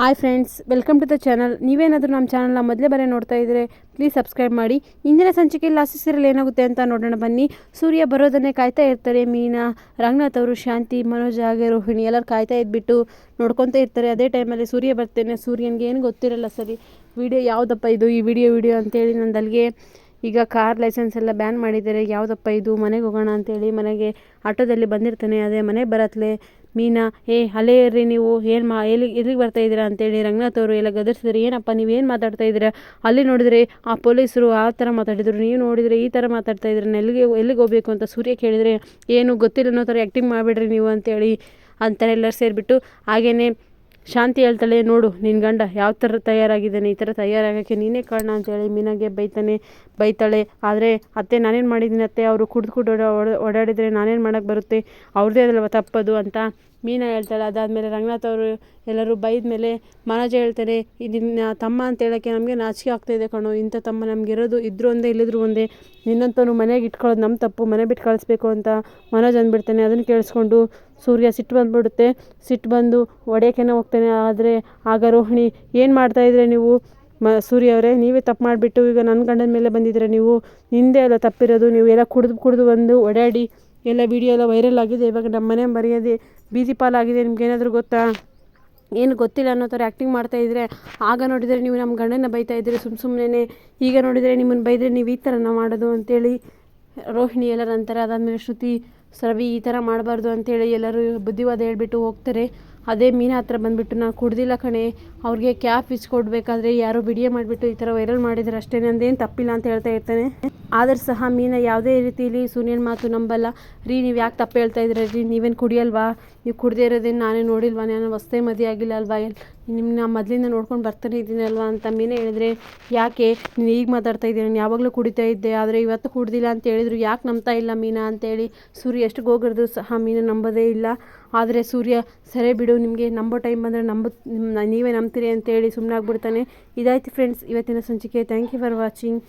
Hi friends welcome to the channel ನೀವೇನಾದರೂ ನಮ್ಮ ಚಾನಲ್ನ ಮೊದಲೇ ಬರೀ ನೋಡ್ತಾ ಇದ್ದರೆ ಪ್ಲೀಸ್ ಸಬ್ಸ್ಕ್ರೈಬ್ ಮಾಡಿ. ಇಂದಿನ ಸಂಚಿಕೆಯಲ್ಲಿ ಲಾಸ್ಟ್ ಸೀರಿಯಲ್ ಏನಾಗುತ್ತೆ ಅಂತ ನೋಡೋಣ ಬನ್ನಿ. ಸೂರ್ಯ ಬರೋದನ್ನೇ ಕಾಯ್ತಾ ಇರ್ತಾರೆ. ಮೀನಾ, ರಂಗನಾಥ್ ಅವರು, ಶಾಂತಿ, ಮನೋಜ್ ಹಾಗೆ ರೋಹಿಣಿ ಎಲ್ಲರೂ ಕಾಯ್ತಾ ಇದ್ಬಿಟ್ಟು ನೋಡ್ಕೊತಾ ಇರ್ತಾರೆ. ಅದೇ ಟೈಮಲ್ಲಿ ಸೂರ್ಯ ಬರ್ತೇನೆ. ಸೂರ್ಯನಿಗೆ ಏನು ಗೊತ್ತಿರಲ್ಲ ಸರಿ. ವಿಡಿಯೋ ಯಾವುದಪ್ಪ ಇದು? ಈ ವಿಡಿಯೋ ವಿಡಿಯೋ ಅಂತೇಳಿ ನಂದಲ್ಲಿಗೆ ಈಗ ಕಾರ್ ಲೈಸೆನ್ಸ್ ಎಲ್ಲ ಬ್ಯಾನ್ ಮಾಡಿದ್ದಾರೆ. ಯಾವುದಪ್ಪ ಇದು? ಮನೆಗೆ ಹೋಗೋಣ ಅಂತೇಳಿ ಮನೆಗೆ, ಆಟೋದಲ್ಲಿ ಬಂದಿರ್ತಾನೆ. ಅದೇ ಮನೆಗೆ ಬರತ್ಲೆ. ಮೀನಾ ಏ ಅಲ್ಲೇ ನೀವು ಏನು ಮಾ, ಎಲ್ಲಿ, ಎಲ್ಲಿಗೆ ಬರ್ತಾ ಇದ್ದೀರಾ? ಅಂತೇಳಿ ರಂಗನಾಥ್ ಅವರು ಎಲ್ಲ ಗದರ್ಸಿದ್ರು, ಏನಪ್ಪ ನೀವೇನು ಮಾತಾಡ್ತಾ ಇದ್ದೀರಾ? ಅಲ್ಲಿ ನೋಡಿದ್ರೆ ಆ ಪೊಲೀಸರು ಆ ಥರ ಮಾತಾಡಿದ್ರು, ನೀವು ನೋಡಿದರೆ ಈ ಥರ ಮಾತಾಡ್ತಾ ಇದ್ರೆ ಎಲ್ಲಿಗೆ ಎಲ್ಲಿಗೆ ಹೋಗ್ಬೇಕು? ಅಂತ ಸೂರ್ಯ ಕೇಳಿದರೆ, ಏನು ಗೊತ್ತಿಲ್ಲ ಅನ್ನೋ ಥರ ಆ್ಯಕ್ಟಿಂಗ್ ಮಾಡಿಬಿಡ್ರಿ ನೀವು, ಅಂತೇಳಿ ಅಂತಾರೆ ಎಲ್ಲರೂ ಸೇರಿಬಿಟ್ಟು, ಹಾಗೇನೆ ಶಾಂತಿ ಹೇಳ್ತಾಳೆ, ನೋಡು ನಿನ್ನ ಗಂಡ ಯಾವ ಥರ ತಯಾರಾಗಿದ್ದಾನೆ, ಈ ಥರ ತಯಾರಾಗೋಕ್ಕೆ ನೀನೇ ಕಾರಣ ಅಂತೇಳಿ ಮೀನಾಗೆ ಬೈತಾನೆ, ಬೈತಾಳೆ. ಆದರೆ ಅತ್ತೆ, ನಾನೇನು ಮಾಡಿದ್ದೀನಿ ಅತ್ತೆ? ಅವರು ಕುಡ್ದು ಕುಡ್ದು ಓಡಾಡಿದ್ರೆ ನಾನೇನು ಮಾಡೋಕ್ಕೆ ಬರುತ್ತೆ? ಅವ್ರದ್ದೇ ಅದಲ್ವ ತಪ್ಪದು? ಅಂತ ಮೀನಾ ಹೇಳ್ತಾಳೆ, ಅದಾದಮೇಲೆ ರಂಗನಾಥ್ ಅವರು ಎಲ್ಲರೂ ಬೈದ ಮೇಲೆ ಮನೋಜ ಹೇಳ್ತಾರೆ, ಇದನ್ನ ತಮ್ಮ ಅಂತ ಹೇಳೋಕ್ಕೆ ನಮಗೆ ನಾಚಿಕೆ ಆಗ್ತಾಯಿದೆ ಕಣೋ, ಇಂಥ ತಮ್ಮ ನಮ್ಗೆ ಇರೋದು ಇದ್ರು ಒಂದೇ, ಇಲ್ಲಿದ್ರು ಒಂದೇ. ನಿನ್ನಂತವನು ಮನೆಗೆ ಇಟ್ಕೊಳ್ಳೋದು ನಮ್ಮ ತಪ್ಪು, ಮನೆ ಬಿಟ್ಟು ಕಳಿಸ್ಬೇಕು ಅಂತ ಮನೋಜ್ ಅಂದ್ಬಿಡ್ತಾನೆ. ಅದನ್ನು ಕೇಳಿಸ್ಕೊಂಡು ಸೂರ್ಯ ಸಿಟ್ಟು ಬಂದುಬಿಡುತ್ತೆ. ಸಿಟ್ಟು ಬಂದು ಹೊಡೆಯೋಕ್ಕೇನೆ ಹೋಗ್ತಾನೆ. ಆದರೆ ಆಗ ರೋಹಿಣಿ, ಏನು ಮಾಡ್ತಾಯಿದ್ರೆ ನೀವು? ಮ, ಸೂರ್ಯ ಅವರೇ, ನೀವೇ ತಪ್ಪು ಮಾಡಿಬಿಟ್ಟು ಈಗ ನನ್ನ ಗಂಡನ ಮೇಲೆ ಬಂದಿದ್ದೀರ ನೀವು? ನಿಂದೆ ಎಲ್ಲ ತಪ್ಪಿರೋದು. ನೀವು ಎಲ್ಲ ಕುಡಿದು ಕುಡಿದು ಬಂದು ಓಡಾಡಿ ಎಲ್ಲ ವಿಡಿಯೋ ಎಲ್ಲ ವೈರಲ್ ಆಗಿದೆ. ಇವಾಗ ನಮ್ಮ ಮನೆ ಮರ್ಯಾದೆ ಬೀದಿ ಪಾಲಾಗಿದೆ ನಿಮ್ಗೇನಾದರೂ ಗೊತ್ತಾ? ಏನು ಗೊತ್ತಿಲ್ಲ ಅನ್ನೋ ಥರ ಆ್ಯಕ್ಟಿಂಗ್ ಮಾಡ್ತಾಯಿದ್ರೆ ಆಗ ನೋಡಿದರೆ ನೀವು ನಮ್ಮ ಗಂಡನ ಬೈತಾ ಇದ್ದೀರಿ ಸುಮ್ಮ ಸುಮ್ಮನೆ ಈಗ ನೋಡಿದರೆ ನಿಮ್ಮನ್ನು ಬೈದರೆ ನೀವು ಈ ಥರನ ಮಾಡೋದು ಅಂತೇಳಿ ರೋಹಿಣಿ ಎಲ್ಲರ ಅಂತಾರೆ ಅದಾದಮೇಲೆ ಶ್ರುತಿ, ಸರವಿ ಈ ಥರ ಮಾಡಬಾರ್ದು ಅಂತೇಳಿ ಎಲ್ಲರೂ ಬುದ್ಧಿವಾದ ಹೇಳ್ಬಿಟ್ಟು ಹೋಗ್ತಾರೆ. ಅದೇ ಮೀನ ಹತ್ರ ಬಂದುಬಿಟ್ಟು ನಾನು ಕುಡ್ದಿಲ್ಲ ಕಣೆ, ಅವ್ರಿಗೆ ಕ್ಯಾಪ್ ಇಸ್ಕೊಡ್ಬೇಕಾದ್ರೆ ಯಾರೋ ವಿಡಿಯೋ ಮಾಡಿಬಿಟ್ಟು ಈ ಥರ ವೈರಲ್ ಮಾಡಿದ್ರೆ, ಅಷ್ಟೇ ನಂದೇನು ತಪ್ಪಿಲ್ಲ ಅಂತ ಹೇಳ್ತಾ ಇರ್ತಾನೆ. ಆದರೂ ಸಹ ಮೀನಾ ಯಾವುದೇ ರೀತಿಯಲ್ಲಿ ಸೂನ್ಯನ ಮಾತು ನಂಬಲ್ಲ. ರೀ, ನೀವು ಯಾಕೆ ತಪ್ಪು ಹೇಳ್ತಾ ಇದ್ದೀರ ರೀ? ನೀವೇನು ಕುಡಿಯಲ್ವಾ? ನೀವು ಕುಡ್ದೇ ಇರೋದೇನು ನಾನೇ ನೋಡಿಲ್ವಾ? ನಾನು ಹೊಸ್ತೇ ಮದುವೆ ಆಗಿಲ್ಲ ಅಲ್ವಾ? ನಿಮ್ಮನ್ನ ಮೊದಲಿಂದ ನೋಡ್ಕೊಂಡು ಬರ್ತಾನೆ ಇದ್ದೀನಲ್ವಾ ಅಂತ ಮೀನೇ ಹೇಳಿದ್ರೆ, ಯಾಕೆ? ನೀನು ಈಗ ಮಾತಾಡ್ತಾ ಇದ್ದೀನಿ ನಾನು ಯಾವಾಗಲೂ ಕುಡಿತಾ ಇದ್ದೆ, ಆದರೆ ಇವತ್ತು ಕುಡ್ದಿಲ್ಲ ಅಂತ ಹೇಳಿದ್ರು. ಯಾಕೆ ನಂಬ್ತಾ ಇಲ್ಲ ಮೀನಾ ಅಂತೇಳಿ ಸೂರ್ಯ ಎಷ್ಟು ಗೋಗರ್ದು ಸಹ ಮೀನು ನಂಬೋದೇ ಇಲ್ಲ. ಆದರೆ ಸೂರ್ಯ, ಸರಿ ಬಿಡು, ನಿಮಗೆ ನಂಬೋ ಟೈಮ್ ಬಂದರೆ ನಂಬ ನೀವೇ ನಂಬ್ತೀರಿ ಅಂತೇಳಿ ಸುಮ್ಮನೆ ಆಗ್ಬಿಡ್ತಾನೆ ಇದಾಯ್ತು ಫ್ರೆಂಡ್ಸ್, ಇವತ್ತಿನ ಸಂಚಿಕೆ. Thank you for watching.